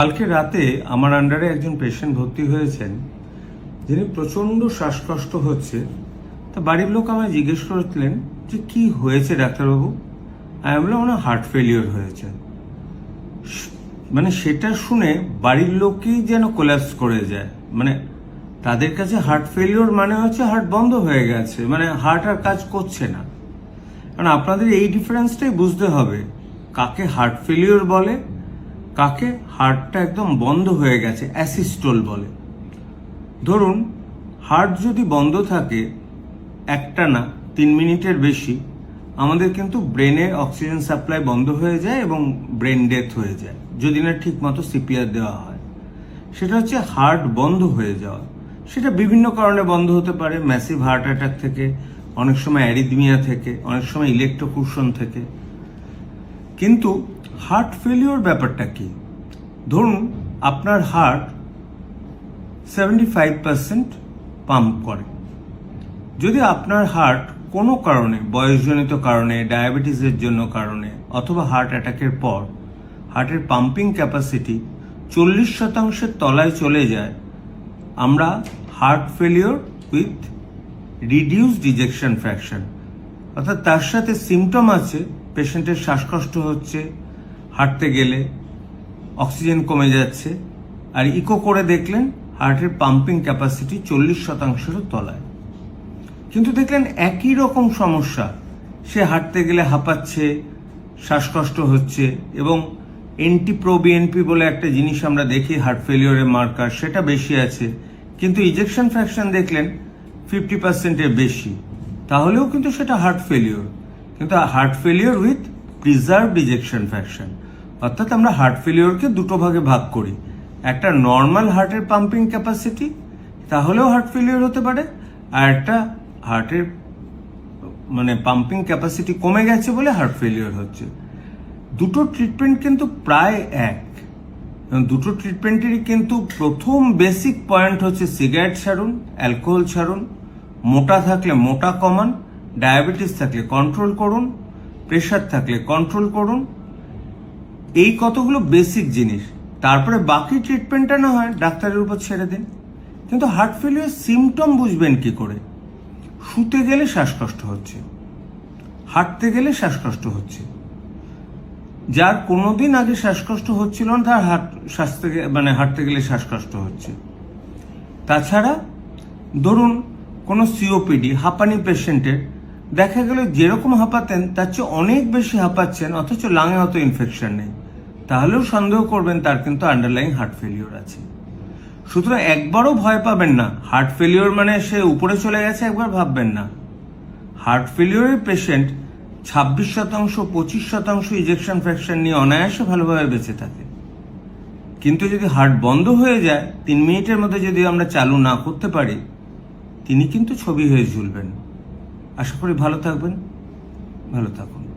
কালকে রাতে আমার আন্ডারে একজন পেশেন্ট ভর্তি হয়েছেন, যিনি প্রচণ্ড শ্বাসকষ্ট হচ্ছে। তা বাড়ির লোক আমায় জিজ্ঞেস করেছিলেন যে কি হয়েছে ডাক্তারবাবু? আমি বললাম ওনার হার্ট ফেলিওর হয়েছে। মানে সেটা শুনে বাড়ির লোকই যেন কোলাপস করে যায়। মানে তাদের কাছে হার্ট ফেলিওর মানে হচ্ছে হার্ট বন্ধ হয়ে গেছে। মানে হার্ট আর কাজ করছে না। কারণ আপনাদের এই ডিফারেন্সটাই বুঝতে হবে। কাকে হার্ট ফেলিওর বলে? কাকে? হার্টটা একদম বন্ধ হয়ে গেছে, অ্যাসিস্টোল বলে। ধরুন, হার্ট যদি বন্ধ থাকে, একটা না, তিন মিনিটের বেশি, আমাদের কিন্তু ব্রেনে অক্সিজেন সাপ্লাই বন্ধ হয়ে যায় এবং ব্রেন ডেথ হয়ে যায়, যদি না ঠিক মতো সিপিআর দেওয়া হয়। সেটা হচ্ছে হার্ট বন্ধ হয়ে যাওয়া। সেটা বিভিন্ন কারণে বন্ধ হতে পারে, ম্যাসিভ হার্ট অ্যাটাক থেকে, অনেক সময় অ্যারিদমিয়া থেকে, অনেক সময় ইলেকট্রোকুশন থেকে। কিন্তু হার্ট ফেলিওর ব্যাপারটা কি? ধরুন আপনার heart seventy five percent pump করে। যদি আপনার হার্ট কোনো কারণে, বয়সজনিত কারণে ডায়াবেটিসের জন্য কারণে, অথবা হার্ট অ্যাটাকের পর হার্টের পাম্পিং ক্যাপাসিটি চল্লিশ শতাংশের তলায় চলে যায়, আমরা heart failure with reduced ejection fraction অর্থাৎ তার সাথে সিমটম আছে পেশেন্টের শ্বাসকষ্ট হচ্ছে হাঁটতে গেলে অক্সিজেন কমে যাচ্ছে আর ইকো করে দেখলেন হার্টের পাম্পিং ক্যাপাসিটি চল্লিশ শতাংশেরও তলায়। কিন্তু দেখলেন একই রকম সমস্যা। সে হাঁটতে গেলে হাঁপাচ্ছে, শ্বাসকষ্ট হচ্ছে এবং এনটি প্রোবিএনপি বলে একটা জিনিস আমরা দেখি, হার্ট ফেলিওরের মার্কার, সেটা বেশি আছে। কিন্তু ইজেকশন ফ্র্যাকশন দেখলেন ফিফটি পার্সেন্টের বেশি। তাহলেও কিন্তু সেটা হার্ট ফেলিওর। কিন্তু heart failure with preserved ejection fraction. অর্থাৎ আমরা হার্ট ফেলিওরকে দুটো ভাগে ভাগ করি। একটা নর্মাল হার্টের পাম্পিং ক্যাপাসিটি তাহলেও হার্ট ফেলিওর হতে পারে, আর একটা হার্টের মানে পাম্পিং ক্যাপাসিটি কমে গেছে বলে হার্ট ফেলিওর হচ্ছে। দুটো ট্রিটমেন্ট কিন্তু প্রায় এক। দুটো ট্রিটমেন্টেরই কিন্তু প্রথম বেসিক পয়েন্ট হচ্ছে সিগারেট ছাড়ুন অ্যালকোহল ছাড়ুন, মোটা থাকলে মোটা কমান ডায়াবেটিস থাকলে কন্ট্রোল করুন প্রেশার থাকলে কন্ট্রোল করুন এই কতগুলো বেসিক জিনিস, তারপরে বাকি ট্রিটমেন্টটা না হয় ডাক্তারের উপর ছেড়ে দিন। কিন্তু হার্ট ফেলিওর সিমটম বুঝবেন কি করে? শুতে গেলে শ্বাসকষ্ট হচ্ছে, হাঁটতে গেলে শ্বাসকষ্ট হচ্ছে। যার কোনোদিন আগে শ্বাসকষ্ট হচ্ছিল না, তার হাট স্বাস্থ্য মানে হাঁটতে গেলে শ্বাসকষ্ট হচ্ছে। তাছাড়া ধরুন কোনো সিওপিডি হাঁপানি পেশেন্টের, দেখা গেল যেরকম হাঁপাতেন, তার চেয়ে অনেক বেশি হাঁপাচ্ছেন, অথচ লাঙে অত ইনফেকশন নেই। তাহলেও সন্দেহ করবেন তার কিন্তু আন্ডারলাইং হার্ট ফেলিওর আছে। সুতরাং একবারও ভয় পাবেন না। হার্ট ফেলিওর মানে সে উপরে চলে গেছে, একবার ভাববেন না। হার্ট ফেলিওরের পেশেন্ট ছাব্বিশ শতাংশ, পঁচিশ শতাংশ ইজেকশন ফ্র্যাকশন নিয়ে অনায়াসে ভালোভাবে বেঁচে থাকে। কিন্তু যদি হার্ট বন্ধ হয়ে যায়, তিন মিনিটের মধ্যে যদি আমরা চালু না করতে পারি, তিনি কিন্তু ছবি হয়ে ঝুলবেন। আশা করি ভালো থাকবেন। ভালো থাকুন।